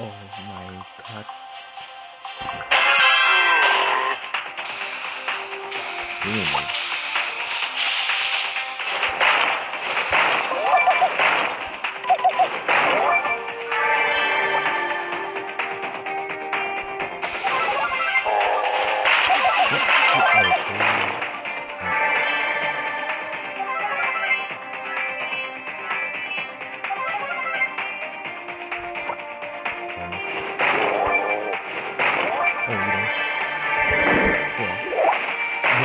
오 마이 갓.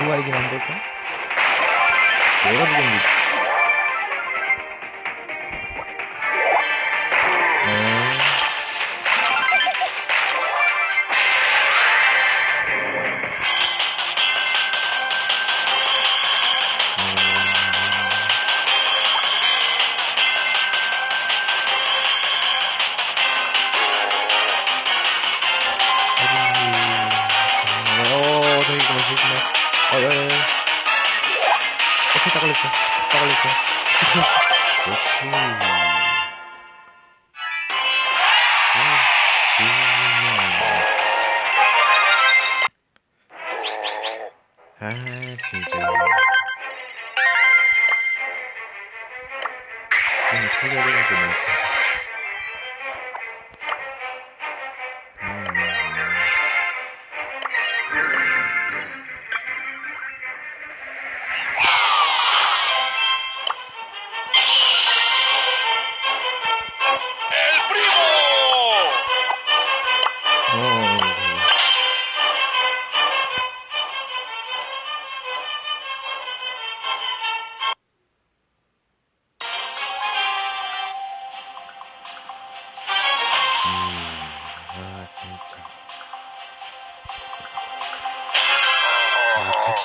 누가 한 걸까? 내가 죽였는데. 어. 야, 야, 야. 오케이, 딱 걸렸어. 딱 걸렸어. 딱 걸렸어. 역시. 아, 진짜. 좀 터져버렸구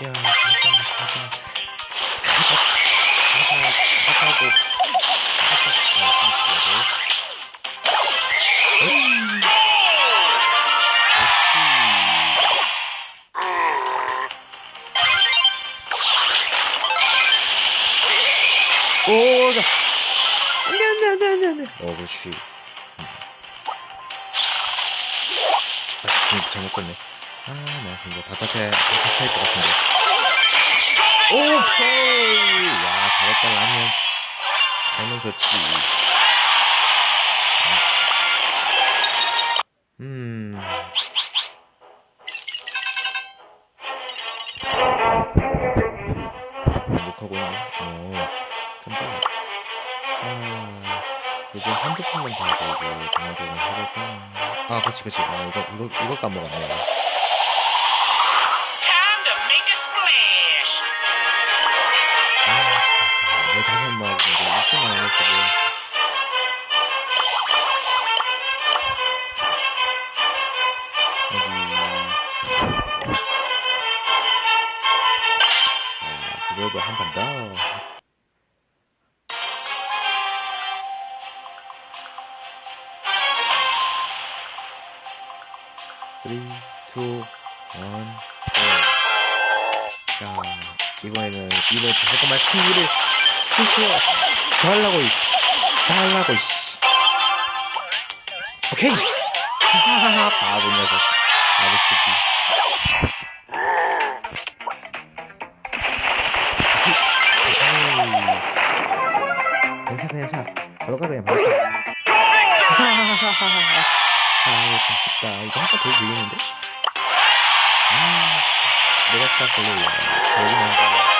하, 가자, 가자. 가자, 가자, 가자고. 가자, 어, 가자고. 에이. 그렇지. 오, 자. 안 돼, 안 돼, 안 돼, 안 돼, 안 돼. 어, 그렇지. 음. 아, 음, 잘못 썼네. 아, 나 진짜 답답해, 답답할 것 같은데. 오케이! 야, 잘했다, 라면. 라면 좋지. 음. 욕하고 있네. 어, 깜짝이야. 자, 이제 한두 판만 더 하고 이제 좀 해볼까. 아, 그치, 그치. 아, 이거, 이거, 이거 까먹었네. 말이었어, 어디. 자, 그거도 한 판 더. 쓰리, 투, 원, 고. 자, 이번에는 이번 잠깐만 승리를 실수해. 이- 저 하려고, 씨. 오케이! 하하하하, 바보 녀석. 바보 새끼. 괜찮아, 괜찮아. 바로 가, 그냥 바로 가. 하하하하하. 아유, 좀 쉽다. 이거 한번 더 돌리는데? 아, 내가 스타 걸려요. 여기 나가.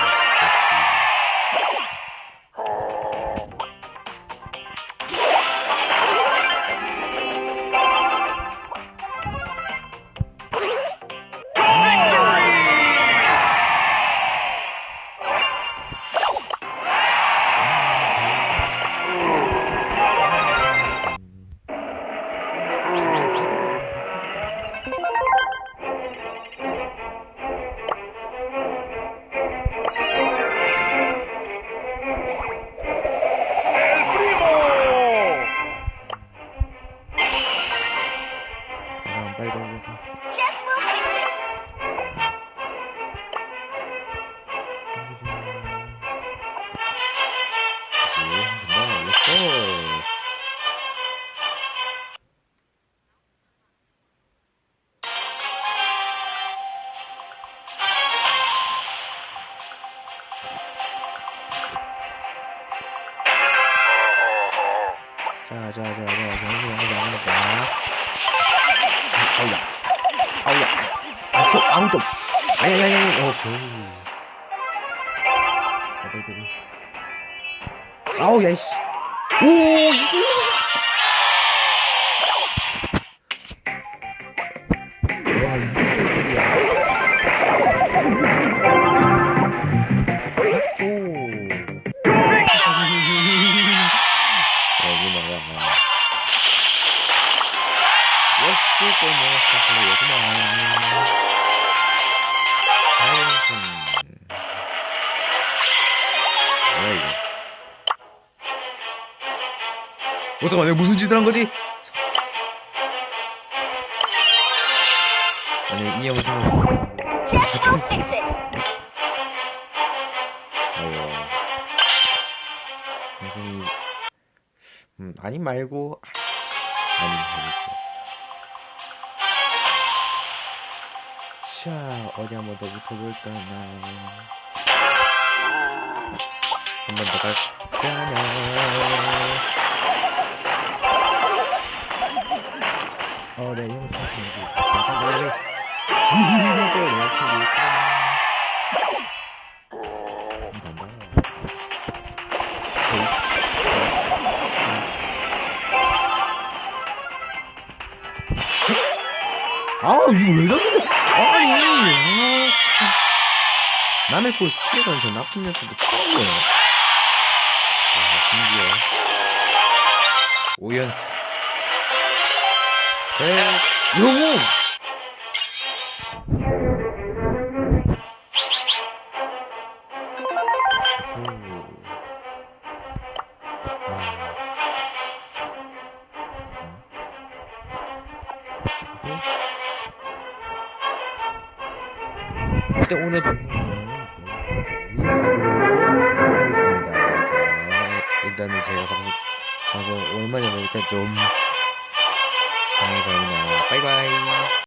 자, 자, 자, 자, 잠시만 하지 않을까? 아우야, 아우야, 아, 좀, 아우 좀, 아들, 들 아우, 야, 씨, 오, 이거. 어 잠깐만 내가 무슨 짓을 한 거지? 아니 이 Jess will fix it. 아유 여기 음 아니 말고 아니 말고 자 어디 한번 더 붙어볼까 나 한 번 더 갈까나 어내 영상 보기 이거 이렇게 아 이거 왜 저래? 아니 아, 참. 남의 골 스틸건 저 나쁜 녀석도 처음이에요. 아 심지어. 5연승. 대 영웅 일단 오늘 일단은 제가 방송, 방송 오랜만에 보니까 좀 방해가 오나. 빠이빠이.